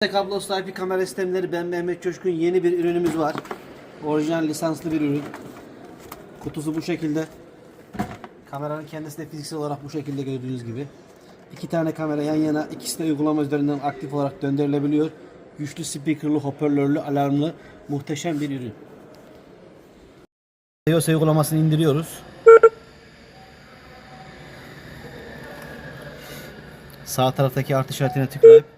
Kablosuz IP kamera sistemleri ben Mehmet Coşkun yeni bir ürünümüz var. Orijinal lisanslı bir ürün. Kutusu bu şekilde. Kameranın kendisi de fiziksel olarak bu şekilde gördüğünüz gibi. İki tane kamera yan yana ikisi de uygulama üzerinden aktif olarak döndürülebiliyor. Güçlü speakerlı, hoparlörlü, alarmlı muhteşem bir ürün. iOS uygulamasını indiriyoruz. Sağ taraftaki artı işaretine tıklayıp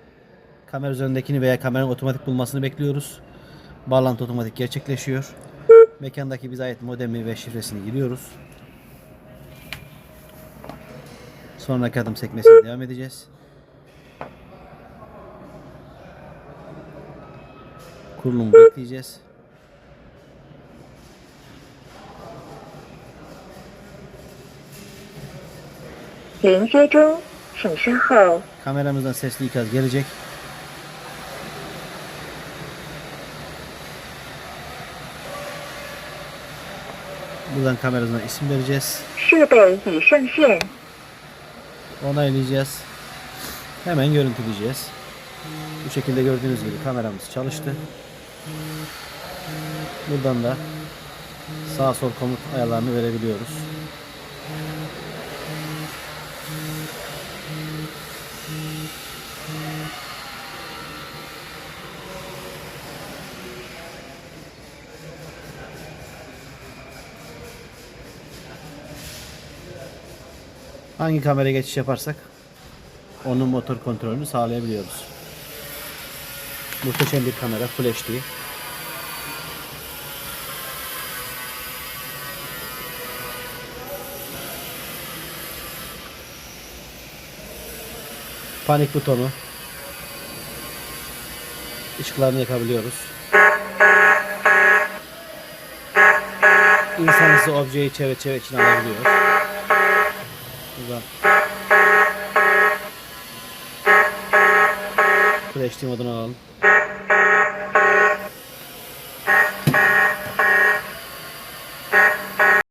Kamera üzerindekini veya kameranın otomatik bulmasını bekliyoruz. Bağlantı otomatik gerçekleşiyor. Mekandaki bize ait modemi ve şifresini giriyoruz. Sonraki adım sekmesine devam edeceğiz. Kurulumu bekleyeceğiz. Kameramızdan sesli ikaz gelecek. Buradan kameramızdan isim vereceğiz. Onaylayacağız. Hemen görüntüleyeceğiz. Bu şekilde gördüğünüz gibi kameramız çalıştı. Buradan da sağ sol komut ayarlarını verebiliyoruz. Hangi kameraya geçiş yaparsak onun motor kontrolünü sağlayabiliyoruz. Muhteşem bir kamera Full HD. Panik butonu. Işıklarını yakabiliyoruz. İnsanlısı objeyi çevre çevre içine alabiliyor. Buradan Full HD modunu alalım.